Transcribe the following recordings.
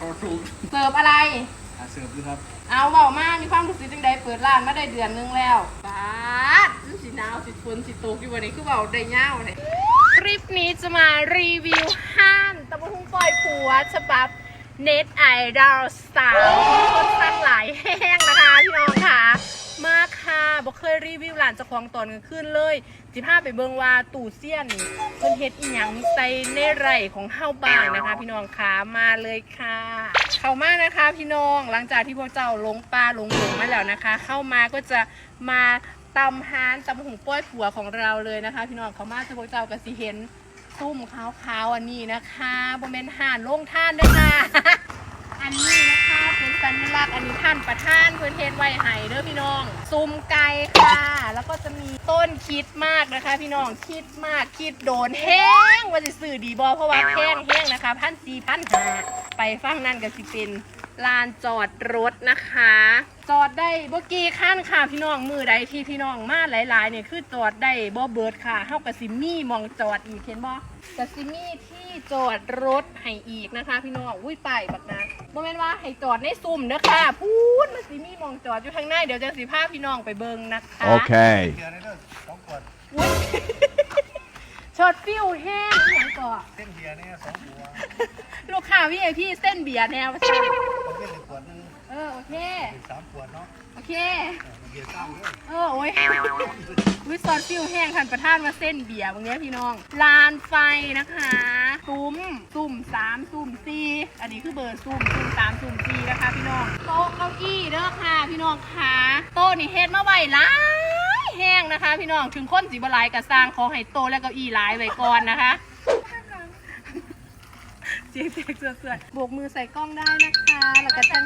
ขอถูกเสิร์ฟอะไรอาเสิร์ฟด้วยครับเอาเบามามีความรู้สึกจังใดเปิดร้านมาได้เดือนนึงแล้วบาดรู้สิหนาวสิฝนสิตกอยู่วันนี้คือเบาได้เงาเนี่ยคลิปนี้จะมารีวิวห้านตะบนทุ่งปล่อยผัวฉบับเน็ตไอดอลสตาร์คนตั้งหลายแห้งนะคะพี่น้องค่ะ มาค่ะบอกเคยรีวิวร้านเจ้าของตอนกลางคืนเลยสิพาไปเบิงว่าตู่เซียนนี่เพิ่นเฮ็ดอีหยังใส่ในไร่ของเฮาบ้างนะคะ พี่น้องค่ะมาเลยค่ะ เข้ามานะคะพี่น้องหลังจากที่พวกเจ้าลงปลาลงหลงมาแล้วนะคะ เข้ามาก็จะมาตำฮานตำหุงป้อยผัวของเราเลยนะคะ พี่น้องเขามาจะพวกเจ้าก็สิเห็นซุ่มขาวๆอันนี้นะคะบ่แม่นห่านลงท่านด้วยค่ะานประท่านเพื่อนเทศไว้ไห้เด้อพี่น้องซุ่มไก่ค่ะ แล้วก็จะมีต้นคิดมากนะคะ พี่น้องคิดมากคิดโดนแห้งว่าจะสื่อดีบอเพราะว่าแห้งแห้งนะคะพันสี่พันหาไปฟังนั่นก็สิเป็น ลานจอดรถนะคะ จอดได้บ่กี่ขั้นค่ะพี่น้องมือใดที่พี่น้องมาหลายๆเนี่ยคือจอดได้บ่เบิดค่ะเฮากับซิมี่มองจอดอีกเห็นบ่กับซิมี่ที่จอดรถให้อีกนะคะ พี่น้องอุ้ยไปบักนะบ่แม่นว่าให้จอดในซุ่มเด้อค่ะพูดมาซิมี่มองจอดอยู่ข้างในเดี๋ยวจะสิพาพี่น้องไปเบิ่งนะคะ Okay. เกียร์ในเรื่องสองขวดอุ๊ยช็อตฟิวแห้งอหย่างก่อเส้นเบียร์เนี่ยสองหัว ลูกค้าพี่ไอพี่เส้นเบียร์แนวต้อ งเป็นหนึ่งขวดหนึงเออโอเคเป็นสามขวดเนาะโอเคเออเบียร์เก้าเลยเออโอ้ยวิซอนฟิวแห้งทันประทานมาเส้นเบียร์ตรงนี้ยพี่น้อง ลานไฟนะคะซุ้มซุ่มสามซุ่มสี่อันนี้คือเบอร์ซุ่มซุ่มสามซุ่มสี่นะคะ พี่น้องโต๊ะเก้าอี้เด้อค่ะ พี่น้องค่ะโต๊ะนี่เฮ็ดมาไว้หลายแห้งนะคะ พี่น้องถึงคนสีบหลายกระสร้างขอให้โต๊ะและเก้าอี้หลายไว้ก่อนนะคะ เจ๊เจ๊เสื้อเสื้อโบกมือใส่กล้องได้นะคะแล้วก็จัง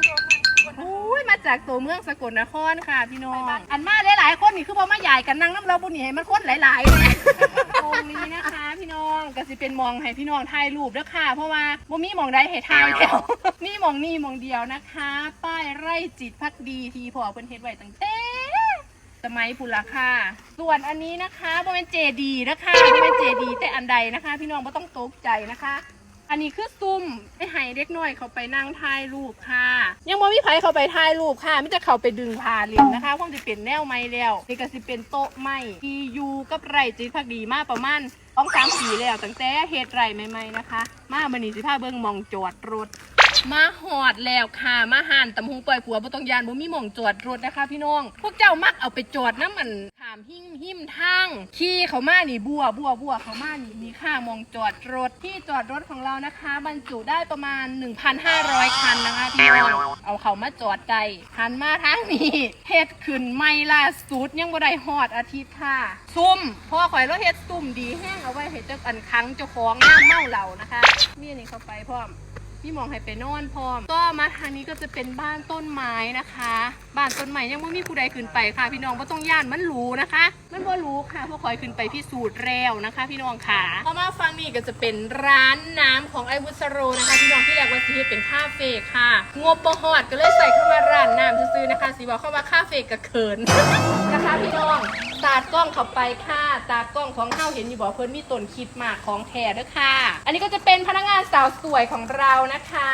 โอ้ยมาจากตัวเมืองสกลนครค่ะพี่น้องอันมาหลายๆคนนี่คือบ่มาใหญ่กันนั่งน้ำเราบุญนี่ให้มันคนหลายๆเนี่ยตรงนี้นะคะพี่น้องก็สิเป็นมองให้พี่น้องถ่ายรูปเด้อค่ะ เพราะว่าบ่มีหมองใดให้ถ่ายแล้วมีหมองนี่หมองเดียวนะคะ ป้ายไร่จิตพักดีทีพอเพิ่นเฮ็ดไว้ตั้งแต่สมัยพุนละค่ะส่วนอันนี้นะคะบ่เป็นเจดีนะคะบ่เป็นเจดีแต่อันใดนะคะ พี่น้องบ่ต้องตกใจนะคะ อันนี้คือซุ่มไปให้เด็กน้อยเขาไปนั่งถ่ายรูปค่ะ ยังบ่มีไผเขาไปถ่ายรูปค่ะมิจะเขาไปดึงพาเล่นนะคะคงจะเป็นแนวไม้แล้วนี่ก็สิเป็นโต๊ะไม้ที่อยู่กับไรจีพักดีมาประมาณต้องสามปีแล้วตั้งแต่เฮ็ดไรใหม่ๆนะคะ มาบันนี้สิพาเบิ่งมองจอดรถ มาหอดแล้วค่ะ มาหันตำหงปล่อยผัวบ่ต้องยานบ่มีหม่องจอดรถนะคะ พี่น้อง พวกเจ้ามักเอาไปจอดน้ำมันถามหิ้งหิ้มทางขี่เขามานี่บัวบัวบัวเขามานี่มีค่าหมองจอดรถที่จอดรถของเรานะคะ บรรจุได้ประมาณ 1,500 คันนะคะพี่น้องเอาเขามาจอดได้หันมาทางนี้เฮ็ดขึ้นไม่ล่าสุดยังบ่ได้ฮอดอาทิตย์ค่ะ ซุ่มพ่อข่อยแล้วเฮ็ดซุ่มดีแห้งเอาไว้ให้เจ้าอันคังเจ้าของย่ามเมาเหล่านะคะมีนนี้เข้าไปพร้อม พี่มองให้ไปนอนพร้อม ก็มาทางนี้ก็จะเป็นบ้านต้นไม้นะคะ บ้านต้นไม้ยังไม่มีผู้ใดขึ้นไปค่ะ พี่น้องก็ต้องย่านมันหรูนะคะ มันบ่หรูค่ะเพราะคอยขึ้นไปพิสูจน์แล้วนะคะ พี่น้องค่ะพอมาฟังนี่ก็จะเป็นร้านน้ำของไอวุสโรนะคะพี่น้องที่แรกว่าสิเฮ็ดเป็นคาเฟ่ค่ะงบประหอดก็เลยใส่เข้ามาร้านน้ำซื้อนะคะสิบอกเข้ามาคาเฟ่กับเขินนะคะพี่น้อง ตาดกล้องเข้าไปค่ะ ตากล้องของเฮาเห็นอยู่บอกเพิ่นมีต้นคิดมากของแท้เด้อค่ะ อันนี้ก็จะเป็นพนักงานสาวสวยของเรานะคะ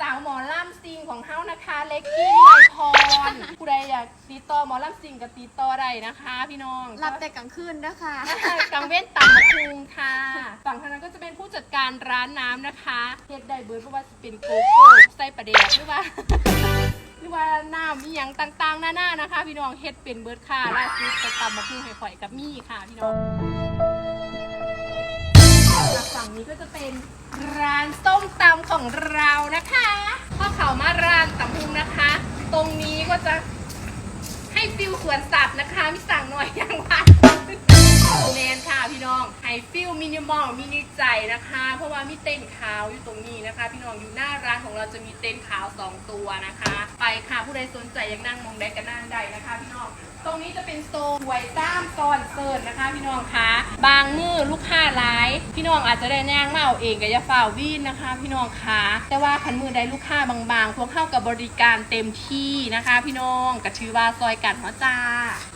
สาวหมอล่ำซิงของเฮานะคะ เล็กกี้ไวยพรผู้ใดอยากติดต่อหมอล่ำซิงกับติดต่อได้นะคะ พี่น้องรับแต่กลางคืนนะคะกังเว้นตำบักคุงค่ะ ฝั่งทางนั้นก็จะเป็นผู้จัดการร้านน้ำนะคะเฮ็ดได้เบิร์ดเพราะว่าจะเป็นโกโก้ไส้ประเดียหรือว่าห รือว่าน้ำมีอย่างต่างๆหน้าๆนะคะ พี่น้องเฮ็ดเป็นเบิร์ดค่ะล่าสุดไปตำบักคุงให้ข่อยกับมี่ค่ะพี่น้องฝั่งนี้ก็จะเป็นร้านส้มตำของเรานะคะพอเขามาร้านตำพุงนะคะ ตรงนี้ก็จะให้ฟิลสวนสัตว์นะคะมีสั่งหน่อยยังวัน พี่น้องให้ฟิลมินิมอลมินิใจนะคะ เพราะว่ามีเต้นท์ขาวอยู่ตรงนี้นะคะ พี่น้องอยู่หน้าร้านของเราจะมีเต้นท์ขาวสองตัวนะคะ ไปค่ะผู้ใดสนใจอยากนั่งมองได้ก็นั่งได้นะคะ พี่น้องตรงนี้จะเป็นโซนหวยต้ามซอนเซิร์นนะคะ พี่น้องคะบางมือลูกค้าร้าย พี่น้องอาจจะได้ย่างมาเอาเองกับยาฝ่าวีนนะคะ พี่น้องคะแต่ว่าคันมือใดลูกค้าบางๆ พวกเข้ากับบริการเต็มที่นะคะ พี่น้องกระถือว่าซอยกันหัวจ้า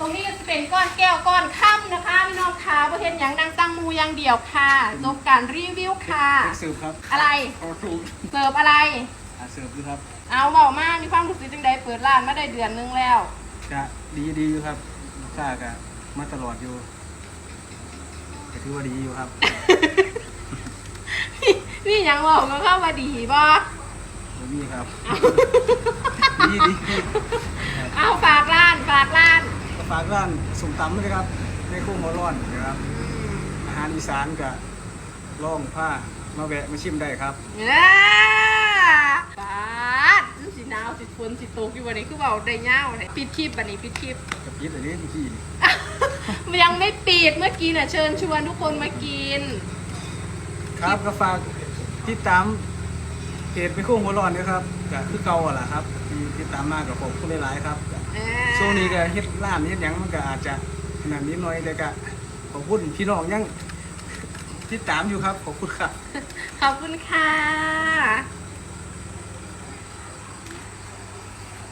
ตรงนี้ก็จะเป็นก้อนแก้วก้อนค่ำนะคะ พี่น้องคะประเทศย่างดังตั้งมูอย่างเดียวค่ะจบการรีวิวค่ะเป็นสืบครับอะไร ขอถูกเสิร์ฟอะไรขหาเสิร์ฟอยู่ครับ เอาเบามามีความรู้สึกจังใดเปิดร้านมาได้เดือนนึงแล้วก็ดีดีอยู่ครับลูกค้าก็มาตลอดอยู่ก็ถือว่าดีอยู่ครับ นี่ยังบอกมาเข้ามาดีบ่บ่มีครับ ดีดีเอาฝากร้านฝากร้านก็ฝากร้านสุ่มตำด้วยครับ ในโค้งหัวร้อนนะครับอาหารอีสานกับล่องผ้ามาแวะมาชิมได้ครับเนี่ยปาดมันสิหนาวสิฝนสิตกอยู่วันนี้คือเบาได้เงาเลยปิดคลิปบันนี้ปิดคลิป กับพีดอันนี้เมื่อกี้นี่ยังไม่ปิดเมื่อกี้น่ะเชิญชวนทุกคนมากิน ครับก็ฝากติดตามเพจไปโค้งหัวร้อนด้วยครับก็คือเก่าอะล่ะครับที่ติดตามมากกับผมผู้หลายๆครับช่วงนี้ก็เฮ็ดร้านเฮ็ดหยังมันก็อาจจะขนาดนิดหน่อยแต่ก็ขอบคุณพี่น้องยัง ติดตามอยู่ครับ ขอบคุณครับ ขอบคุณค่ะ